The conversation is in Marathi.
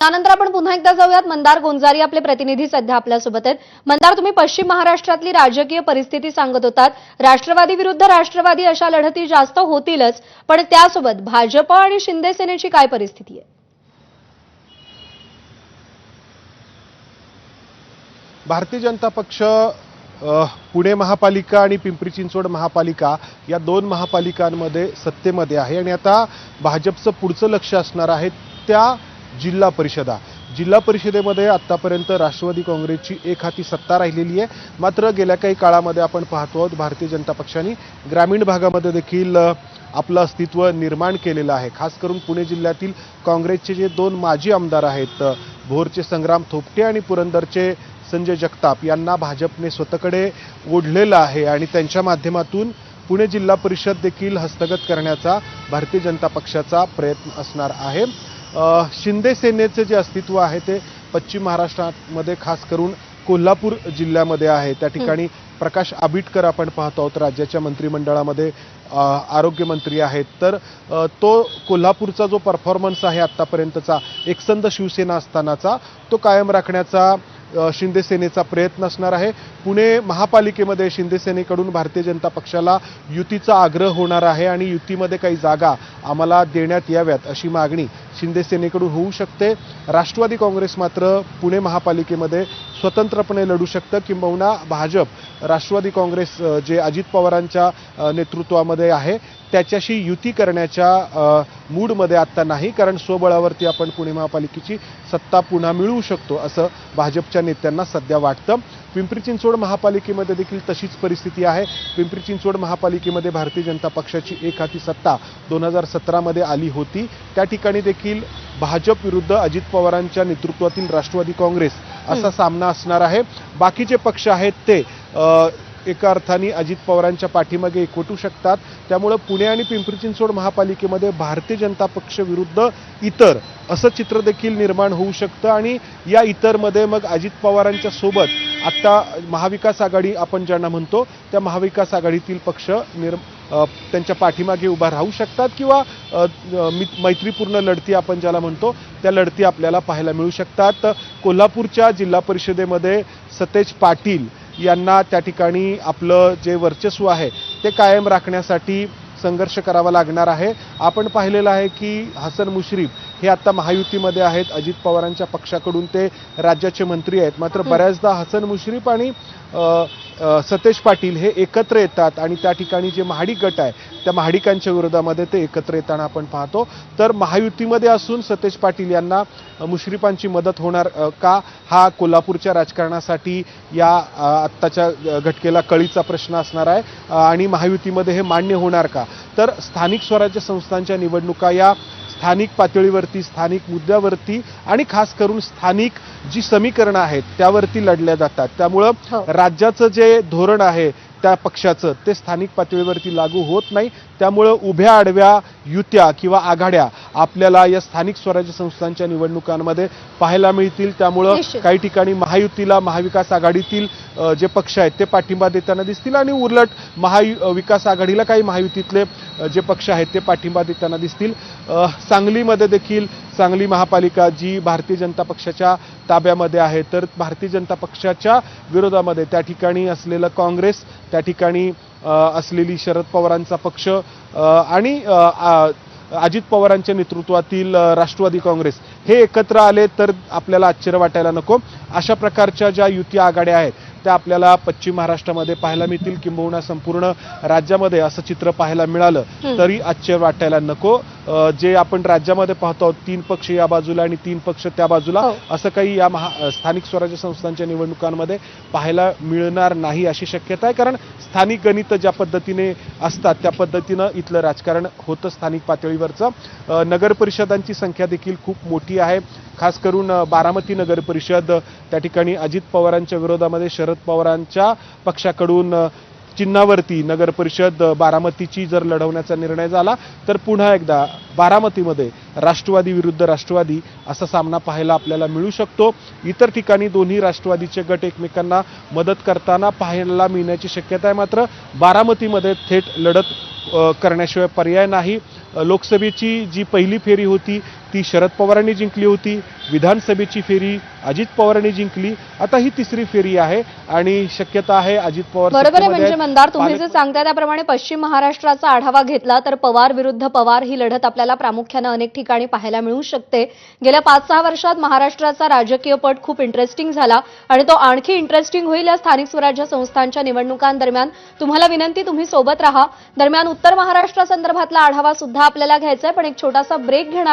त्यानंतर आपण पुन्हा एकदा जाऊयात. मंदार गोंजारी आपले प्रतिनिधी सध्या आपल्यासोबत आहेत. मंदार तुम्ही पश्चिम महाराष्ट्रातली राजकीय परिस्थिती सांगत होतात. राष्ट्रवादी विरुद्ध राष्ट्रवादी अशा लढती जास्त होतीलच पण त्यासोबत भाजप आणि शिंदे सेनेची काय परिस्थिती आहे? भारतीय जनता पक्ष पुणे महापालिका आणि पिंपरी चिंचवड महापालिका या दोन महापालिकांमध्ये सत्तेमध्ये आहे आणि आता भाजपचं पुढचं लक्ष असणार आहे त्या जिल्हा परिषदा. जिल्हा परिषदेमध्ये आत्तापर्यंत राष्ट्रवादी काँग्रेसची एक हाती सत्ता राहिलेली आहे. मात्र गेल्या काही काळामध्ये आपण पाहतो आहोत भारतीय जनता पक्षाने ग्रामीण भागामध्ये देखील आपलं अस्तित्व निर्माण केलेलं आहे. खास करून पुणे जिल्ह्यातील काँग्रेसचे जे दोन माजी आमदार आहेत भोरचे संग्राम थोपटे आणि पुरंदरचे संजय जगताप यांना भाजपने स्वतःकडे ओढलेलं आहे आणि त्यांच्या माध्यमातून पुणे जिल्हा परिषद देखील हस्तगत करण्याचा भारतीय जनता पक्षाचा प्रयत्न असणार आहे. शिंदे सेनेचे जे अस्तित्व आहे ते पश्चिम महाराष्ट्रामध्ये खास करून कोल्हापूर जिल्ह्यामध्ये आहे. त्या ठिकाणी प्रकाश आबिटकर आपण पाहतो आहोत राज्याच्या मंत्रिमंडळामध्ये आरोग्यमंत्री आहेत. तर तो कोल्हापूरचा जो परफॉर्मन्स आहे आत्तापर्यंतचा एकसंध शिवसेना असतानाचा तो कायम राखण्याचा शिंदे सेनेचा प्रयत्न असणार आहे. पुणे महापालिकेमध्ये शिंदे सेनेकडून भारतीय जनता पक्षाला युतीचा आग्रह होणार आहे आणि युतीमध्ये काही जागा आम्हाला देण्यात याव्यात अशी मागणी शिंदे सेनेकडून होऊ शकते. राष्ट्रवादी काँग्रेस मात्र पुणे महापालिकेमध्ये स्वतंत्रपणे लढू शकतं किंबहुना भाजप राष्ट्रवादी काँग्रेस जे अजित पवारांच्या नेतृत्वामध्ये आहे त्याच्याशी युती करण्याच्या मूडमध्ये आत्ता नाही कारण स्वबळावरती आपण पुणे महापालिकेची सत्ता पुन्हा मिळवू शकतो असं भाजपच्या नेत्यांना सध्या वाटतं. पिंपरी चिंचवड महापालिकेमध्ये देखील तशीच परिस्थिती आहे. पिंपरी चिंचवड महापालिकेमध्ये भारतीय जनता पक्षाची एक हाती सत्ता दोन हजार सतरामध्ये आली होती. त्या ठिकाणी देखील भाजप विरुद्ध अजित पवारांच्या नेतृत्वातील राष्ट्रवादी काँग्रेस असा सामना असणार आहे. बाकीचे पक्ष आहेत ते एका अर्थाने अजित पवारांच्या पाठीमागे एकवटू शकतात. त्यामुळं पुणे आणि पिंपरी चिंचवड महापालिकेमध्ये भारतीय जनता पक्ष विरुद्ध इतर असं चित्र देखील निर्माण होऊ शकतं. आणि या इतरमध्ये मग अजित पवारांच्या सोबत आत्ता महाविकास आघाडी आपण ज्यांना म्हणतो त्या महाविकास आघाडीतील पक्ष निर त्यांच्या पाठीमागे उभा राहू शकतात किंवा मैत्रीपूर्ण लढती आपण ज्याला म्हणतो त्या लढती आपल्याला पाहायला मिळू शकतात. कोल्हापूरच्या जिल्हा परिषदेमध्ये सतेज पाटील यांना त्या ठिकाणी आपलं जे वर्चस्व आहे ते कायम राखण्यासाठी संघर्ष करावा लागणार आहे. आपण पाहिलेलं आहे की हसन मुश्रीफ हे आता महायुतीमध्ये आहेत. अजित पवारांच्या पक्षाकडून ते राज्याचे मंत्री आहेत. मात्र बऱ्याचदा हसन मुश्रीफ आणि सतेज पाटील हे एकत्र येतात आणि त्या ठिकाणी जे महाडिक गट आहे त्या महाडिकांच्या विरोधामध्ये ते एकत्र येताना आपण पाहतो. तर महायुतीमध्ये असून सतेज पाटील यांना मुश्रीफांची मदत होणार का? हा कोल्हापूरच्या राजकारणासाठी या आत्ताच्या घटकेला कळीचा प्रश्न असणार आहे. आणि महायुतीमध्ये हे मान्य होणार का? तर स्थानिक स्वराज्य संस्थांच्या निवडणुका या स्थानिक पातळीवरती स्थानिक मुद्द्यावरती आणि खास करून स्थानिक जी समीकरणं आहेत त्यावरती लढल्या जातात त्यामुळं हो. राज्याचं जे धोरण आहे त्या पक्षाचं ते स्थानिक पातळीवरती लागू होत नाही त्यामुळं उभ्या आडव्या युत्या किंवा आघाड्या आपल्याला या स्थानिक स्वराज्य संस्थांच्या निवडणुकांमध्ये पाहायला मिळतील त्यामुळं. काही ठिकाणी महायुतीला महाविकास आघाडीतील जे पक्ष आहेत ते पाठिंबा देताना दिसतील आणि उलट महाविकास आघाडीला काही महायुतीतले जे पक्ष आहेत ते पाठिंबा देताना दिसतील सांगलीमध्ये देखील सांगली महापालिका जी भारतीय जनता पक्षाच्या ताब्यामध्ये आहे तर भारतीय जनता पक्षाच्या विरोधामध्ये त्या ठिकाणी असलेलं काँग्रेस त्या ठिकाणी असलेली शरद पवारांचा पक्ष आणि अजित पवारांच्या नेतृत्वातील राष्ट्रवादी काँग्रेस हे एकत्र आले तर आपल्याला आश्चर्य वाटायला नको. अशा प्रकारच्या ज्या युती आघाड्या आहेत त्या आपल्याला पश्चिम महाराष्ट्रामध्ये पाहायला मिळतील. किंबहुना संपूर्ण राज्यामध्ये असं चित्र पाहायला मिळालं. तरी आश्चर्य वाटायला नको. जे आपण राज्यामध्ये पाहतो आहोत, तीन पक्ष या बाजूला आणि तीन पक्ष त्या बाजूला हो. असं काही या महा स्थानिक स्वराज्य संस्थांच्या निवडणुकांमध्ये पाहायला मिळणार नाही अशी शक्यता आहे. कारण स्थानिक गणित ज्या पद्धतीने असतात त्या पद्धतीनं इथलं राजकारण होतं स्थानिक पातळीवरचं. नगर परिषदांची संख्या देखील खूप मोठी आहे. खास करून बारामती नगर परिषद त्या ठिकाणी अजित पवारांच्या विरोधामध्ये शरद पवारांच्या पक्षाकडून चिन्हावरती नगर परिषद बारामतीची जर लढवण्याचा निर्णय झाला तर पुन्हा एकदा बारामतीमध्ये राष्ट्रवादी विरुद्ध राष्ट्रवादी असा सामना पाहायला आपल्याला मिळू शकतो. इतर ठिकाणी दोन्ही राष्ट्रवादीचे गट एकमेकांना मदत करताना पाहायला मिळण्याची शक्यता आहे. मात्र बारामतीमध्ये थेट लढत करण्याशिवाय पर्याय नाही. लोकसभेची जी पहिली फेरी होती ती शरद पवारांनी जिंकली होती. विधानसभेची फेरी अजित पवारांनी जिंकली. आता ही तिसरी फेरी आहे आणि शक्यता आहे अजित पवार बरोबर आहे म्हणजे. मंदार तुम्ही जे सांगताय त्याप्रमाणे पश्चिम महाराष्ट्राचा आढावा घेतला तर पवार विरुद्ध पवार ही लढत आपल्याला प्रामुख्यानं अनेक ठिकाणी पाहायला मिळू शकते. गेल्या पाच सहा वर्षात महाराष्ट्राचा राजकीय पट खूप इंटरेस्टिंग झाला आणि तो आणखी इंटरेस्टिंग होईल या स्थानिक स्वराज्य संस्थांच्या निवडणुकांदरम्यान. तुम्हाला विनंती तुम्ही सोबत राहा. दरम्यान उत्तर महाराष्ट्रासंदर्भातला आढावा सुद्धा आपल्याला घ्यायचा आहे पण एक छोटासा ब्रेक घेणार